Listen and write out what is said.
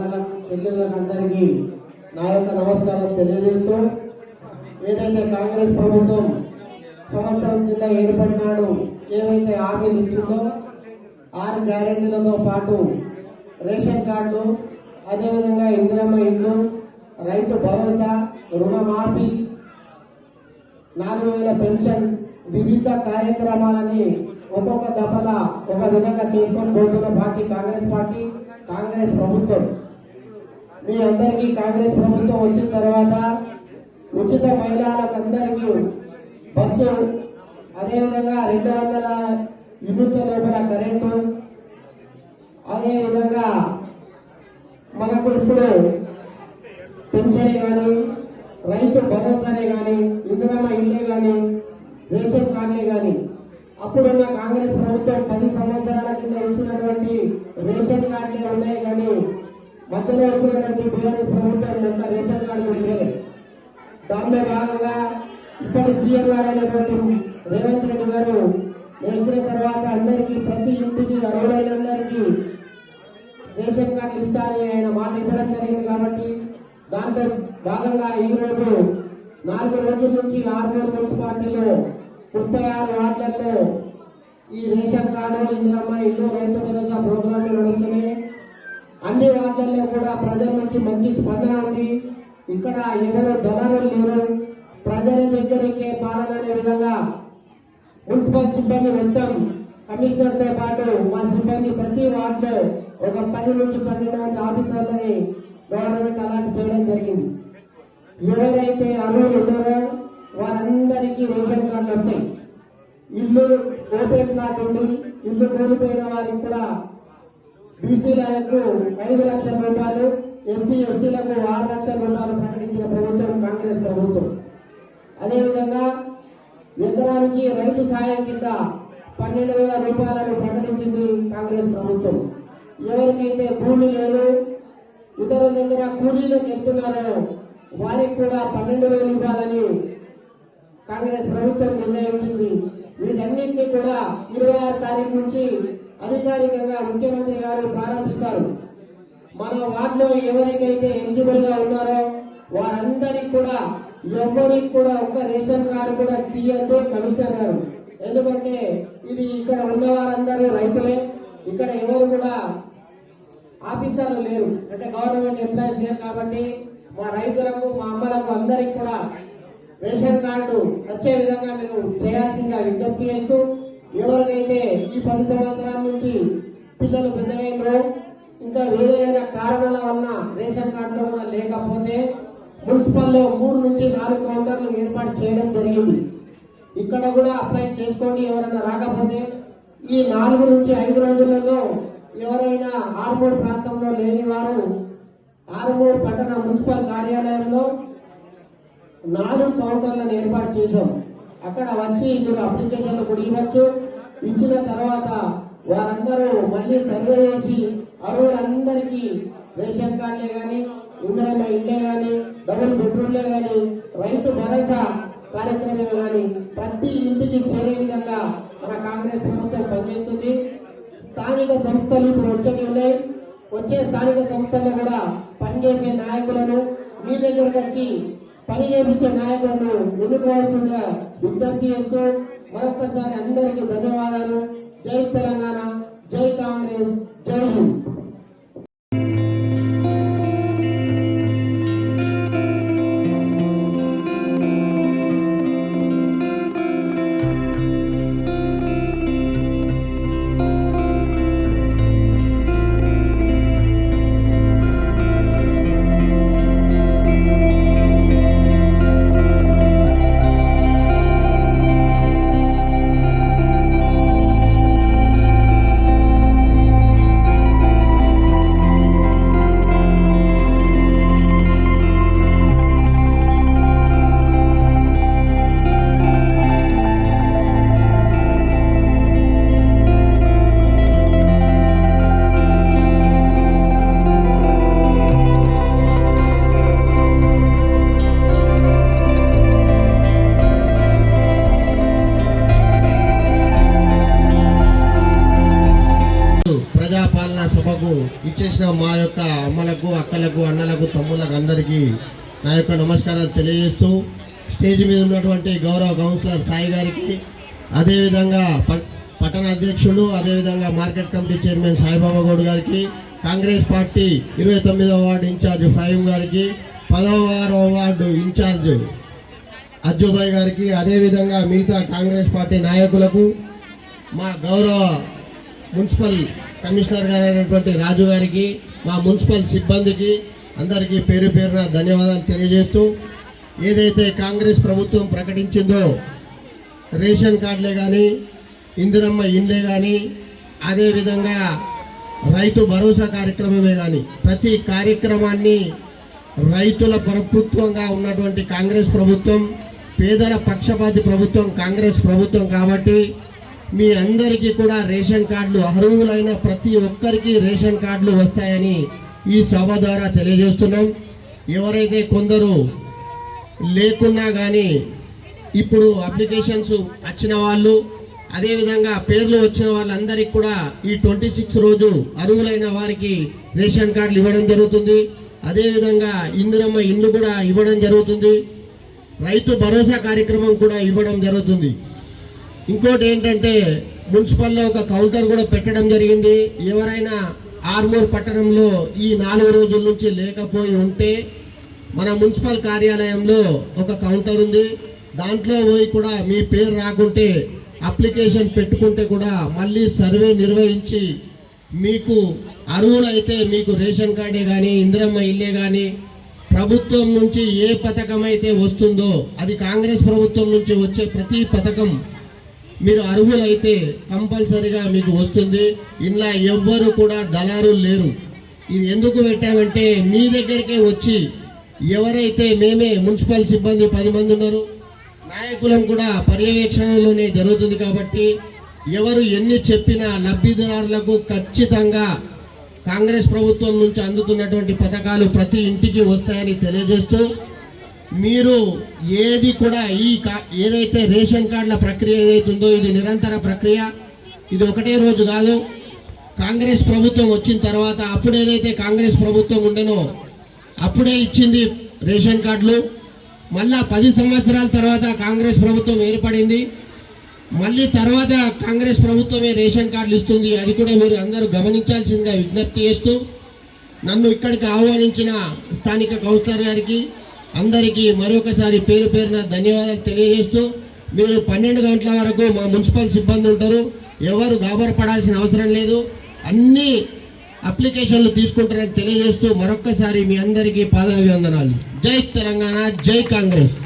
అన్నలకు చెల్లెళ్ళకు అందరికీ నా యొక్క నమస్కారం తెలియజేస్తూ ఏదైతే కాంగ్రెస్ ప్రభుత్వం సంవత్సరం కింద ఏర్పడినాడు ఏవైతే హామీలు ఇచ్చిందో ఆరు గ్యారెంటీలతో పాటు రేషన్ కార్డులు అదేవిధంగా ఇందిరమ్మ ఇల్లు రైతు భరోసా రుణమాఫీ నాలుగు వేల పెన్షన్ వివిధ కార్యక్రమాలని ఒక్కొక్క దఫల ఒక విధంగా చేసుకొని పోతున్న పార్టీ కాంగ్రెస్ పార్టీ కాంగ్రెస్ ప్రభుత్వం. మీ అందరికీ కాంగ్రెస్ ప్రభుత్వం వచ్చిన తర్వాత ఉచిత మహిళలకందరికీ బస్సు అదేవిధంగా రెండు వందల యూనిట్ల లోపల కరెంటు అదేవిధంగా మనకు ఇప్పుడు పెన్షన్ కానీ రైతు భరోసానే కానీ ఇందిరమ్మ ఇల్లే కానీ రేషన్ కార్డులే కానీ అప్పుడున్న కాంగ్రెస్ ప్రభుత్వం పది సంవత్సరాల కింద ఇచ్చినటువంటి రేషన్ కార్డులే ఉన్నాయి కానీ మధ్యలో వచ్చినటువంటి బీఆర్ఎస్ ప్రభుత్వం రేషన్ కార్డు లేదు దానిలో భాగంగా ఇప్పటి సీఎం గారు అయినటువంటి రేవంత్ రెడ్డి గారు తర్వాత అందరికీ ప్రతి ఇంటికి అర్హులైనందరికీ రేషన్ కార్డు ఇస్తారని ఆయన మాట ఇవ్వడం జరిగింది కాబట్టి దాంట్లో భాగంగా ఈ రోజు నాలుగు రోజుల నుంచి ఆర్మూరు మున్సిపాలిటీలో ముప్పై ఆరు వార్డులలో ఈ రేషన్ కార్డు ఇందిరమ్మ ఇల్లు రైతు భరోసా ప్రోగ్రాంలు నడుస్తున్నాయి. అన్ని వార్డుల్లో కూడా ప్రజల నుంచి మంచి స్పందన ఉంది. ఇక్కడ ఎవరు దళారులు లేరు. ప్రజల దగ్గరికే పాలన అనే విధంగా మున్సిపల్ సిబ్బంది మొత్తం కమిషనర్తో పాటు మా సిబ్బంది ప్రతి వార్డులో ఒక పది నుంచి పన్నెండు మంది ఆఫీసర్లని గవర్నమెంట్ అలాంటి చేయడం జరిగింది. ఎవరైతే అర్హులు ఉన్నారో వారందరికీ రేషన్ కార్డులు వస్తాయి. ఇల్లు ఓపెన్ కార్డు ఉంది. ఇల్లు కోల్పోయిన వారికి కూడా బీసీలకు ఐదు లక్షల రూపాయలు ఎస్సీ ఎస్టీలకు ఆరు లక్షల రూపాయలు ప్రకటించిన ప్రభుత్వం కాంగ్రెస్ ప్రభుత్వం. అదేవిధంగా ఎకరానికి రైతు సాయం కింద పన్నెండు వేల రూపాయలను ప్రకటించింది కాంగ్రెస్ ప్రభుత్వం. ఎవరికైతే భూమి లేదు ఇతరుల దగ్గర కూలీలు చెప్తున్నారో వారికి కూడా పన్నెండు వేల రూపాయలని కాంగ్రెస్ ప్రభుత్వం నిర్ణయించింది. వీటన్నింటినీ కూడా ఇరవై ఆరు తారీఖు నుంచి అధికారికంగా ముఖ్యమంత్రి గారు ప్రారంభిస్తారు. మన వార్డులో ఎవరికైతే ఎలిజిబుల్గా ఉన్నారో వారందరికి కూడా ఎవరికి కూడా ఒక్క రేషన్ కార్డు కూడా తీయద్దు కమిషనర్ గారు. ఎందుకంటే ఇది ఇక్కడ ఉన్న వారందరూ రైతులే. ఇక్కడ ఎవరు కూడా ఆఫీసర్లు లేరు. అంటే గవర్నమెంట్ ఎంప్లాయీస్ లేరు కాబట్టి మా రైతులకు మా అమ్మలకు అందరికి కూడా రేషన్ కార్డు వచ్చే విధంగా మీరు చేయాల్సిందిగా విజ్ఞప్తి చేస్తూ ఎవరికైతే ఈ పది సంవత్సరాల నుంచి పిల్లలు పెద్దగైందో ఇంకా వేరే కారణాల వలన రేషన్ కార్డులో కూడా లేకపోతే మున్సిపల్లో మూడు నుంచి నాలుగు కౌంటర్లు ఏర్పాటు చేయడం జరిగింది. ఇక్కడ కూడా అప్లై చేసుకోండి ఎవరైనా రాకపోతే. ఈ నాలుగు నుంచి ఐదు రోజులలో ఎవరైనా ఆర్మూర్ ప్రాంతంలో లేని వారు ఆర్మూర్ పట్టణ మున్సిపల్ కార్యాలయంలో నాలుగు కౌంటర్లను ఏర్పాటు చేశాం. అక్కడ వచ్చి మీరు అప్లికేషన్లు కూడా ఇవ్వచ్చు. ఇచ్చిన తర్వాత వారందరూ మళ్ళీ సర్వే చేసి అర్హులందరికీ రేషన్ కార్డులే కానీ ఇందిరమ్మ ఇల్లే కానీ డబుల్ బెడ్రూమ్లే కానీ రైతు భరోసా కార్యక్రమం కానీ ప్రతి ఇంటికి చేరే విధంగా మన కాంగ్రెస్ ప్రభుత్వం పనిచేస్తుంది. స్థానిక సంస్థలు ఇప్పుడు వచ్చేవి ఉన్నాయి. వచ్చే స్థానిక సంస్థల్లో కూడా పనిచేసే నాయకులను మీ దగ్గరకు వచ్చి పని చేపించే నాయకులను ఎన్నుకోవాల్సిందిగా విజ్ఞప్తి చేస్తూ మరొక్కసారి అందరికీ ధన్యవాదాలు. జై తెలంగాణ జై కాంగ్రెస్ జై హింద్. ప్రజాపాలన మా యొక్క అమ్మలకు అక్కలకు అన్నలకు తమ్ములకు అందరికీ నా యొక్క నమస్కారాలు తెలియజేస్తూ స్టేజ్ మీద ఉన్నటువంటి గౌరవ కౌన్సిలర్ సాయి గారికి అదేవిధంగా పట్టణ అధ్యక్షులు అదేవిధంగా market committee chairman Saibaba Goud గారికి కాంగ్రెస్ పార్టీ ఇరవై తొమ్మిదవ వార్డు ఇన్ఛార్జ్ ఫైవ్ గారికి పదవ వార్డు ఇన్ఛార్జ్ అజ్జుబాయ్ గారికి అదేవిధంగా మిగతా కాంగ్రెస్ పార్టీ నాయకులకు మా గౌరవ మున్సిపల్ కమిషనర్ గారైనటువంటి రాజు గారికి మా మున్సిపల్ సిబ్బందికి అందరికీ పేరు పేరున ధన్యవాదాలు తెలియజేస్తూ ఏదైతే కాంగ్రెస్ ప్రభుత్వం ప్రకటించిందో రేషన్ కార్డులే కానీ ఇందిరమ్మ ఇండ్లే కానీ అదేవిధంగా రైతు భరోసా కార్యక్రమమే కానీ ప్రతి కార్యక్రమాన్ని రైతుల ప్రభుత్వంగా ఉన్నటువంటి కాంగ్రెస్ ప్రభుత్వం పేదల పక్షపాతి ప్రభుత్వం కాంగ్రెస్ ప్రభుత్వం కాబట్టి మీ అందరికీ కూడా రేషన్ కార్డులు అర్హులైన ప్రతి ఒక్కరికి రేషన్ కార్డులు వస్తాయని ఈ సభ ద్వారా తెలియజేస్తున్నాం. ఎవరైతే కొందరు లేకున్నా కానీ ఇప్పుడు అప్లికేషన్స్ వచ్చిన వాళ్ళు అదేవిధంగా పేర్లు వచ్చిన వాళ్ళందరికీ కూడా ఈ ట్వంటీ సిక్స్ రోజు అర్హులైన వారికి రేషన్ కార్డులు ఇవ్వడం జరుగుతుంది. అదేవిధంగా ఇందిరమ్మ ఇల్లు కూడా ఇవ్వడం జరుగుతుంది. రైతు భరోసా కార్యక్రమం కూడా ఇవ్వడం జరుగుతుంది. ఇంకోటి ఏంటంటే మున్సిపల్లో ఒక కౌంటర్ కూడా పెట్టడం జరిగింది. ఎవరైనా ఆర్మూర్ పట్టణంలో ఈ నాలుగు రోజుల నుంచి లేకపోయి ఉంటే మన మున్సిపల్ కార్యాలయంలో ఒక కౌంటర్ ఉంది. దాంట్లో పోయి కూడా మీ పేరు రాకుంటే అప్లికేషన్ పెట్టుకుంటే కూడా మళ్ళీ సర్వే నిర్వహించి మీకు అర్హులైతే మీకు రేషన్ కార్డే కానీ ఇందిరమ్మ ఇల్లే కానీ ప్రభుత్వం నుంచి ఏ పథకం అయితే వస్తుందో అది కాంగ్రెస్ ప్రభుత్వం నుంచి వచ్చే ప్రతి పథకం మీరు అర్హులైతే కంపల్సరిగా మీకు వస్తుంది. ఇలా ఎవ్వరు కూడా దళారులు లేరు. ఇది ఎందుకు పెట్టామంటే మీ దగ్గరికే వచ్చి ఎవరైతే మేమే మున్సిపల్ సిబ్బంది పది మంది ఉన్నారు. నాయకులం కూడా పర్యవేక్షణలోనే జరుగుతుంది కాబట్టి ఎవరు ఎన్ని చెప్పినా లబ్ధిదారులకు ఖచ్చితంగా కాంగ్రెస్ ప్రభుత్వం నుంచి అందుతున్నటువంటి పథకాలు ప్రతి ఇంటికి వస్తాయని తెలియజేస్తూ మీరు ఏది కూడా ఈ కా- ఏదైతే రేషన్ కార్డుల ప్రక్రియ ఏదైతుందో ఇది నిరంతర ప్రక్రియ. ఇది ఒకటే రోజు కాదు. కాంగ్రెస్ ప్రభుత్వం వచ్చిన తర్వాత అప్పుడు ఏదైతే కాంగ్రెస్ ప్రభుత్వం ఉండెనో అప్పుడే ఇచ్చింది రేషన్ కార్డులు. మళ్ళా పది సంవత్సరాల తర్వాత కాంగ్రెస్ ప్రభుత్వం ఏర్పడింది. మళ్ళీ తర్వాత కాంగ్రెస్ ప్రభుత్వమే రేషన్ కార్డులు ఇస్తుంది. అది కూడా మీరు అందరూ గమనించాల్సిందిగా విజ్ఞప్తి చేస్తూ నన్ను ఇక్కడికి ఆహ్వానించిన స్థానిక కౌన్సిలర్ గారికి అందరికీ మరొకసారి పేరు పేరున ధన్యవాదాలు తెలియజేస్తూ మీరు పన్నెండు గంటల వరకు మా మున్సిపల్ సిబ్బంది ఉంటారు. ఎవరు గాబరపడాల్సిన అవసరం లేదు. అన్ని అప్లికేషన్లు తీసుకుంటారని తెలియజేస్తూ మరొక్కసారి మీ అందరికీ పాదాభివందనాలు. జై తెలంగాణ జై కాంగ్రెస్.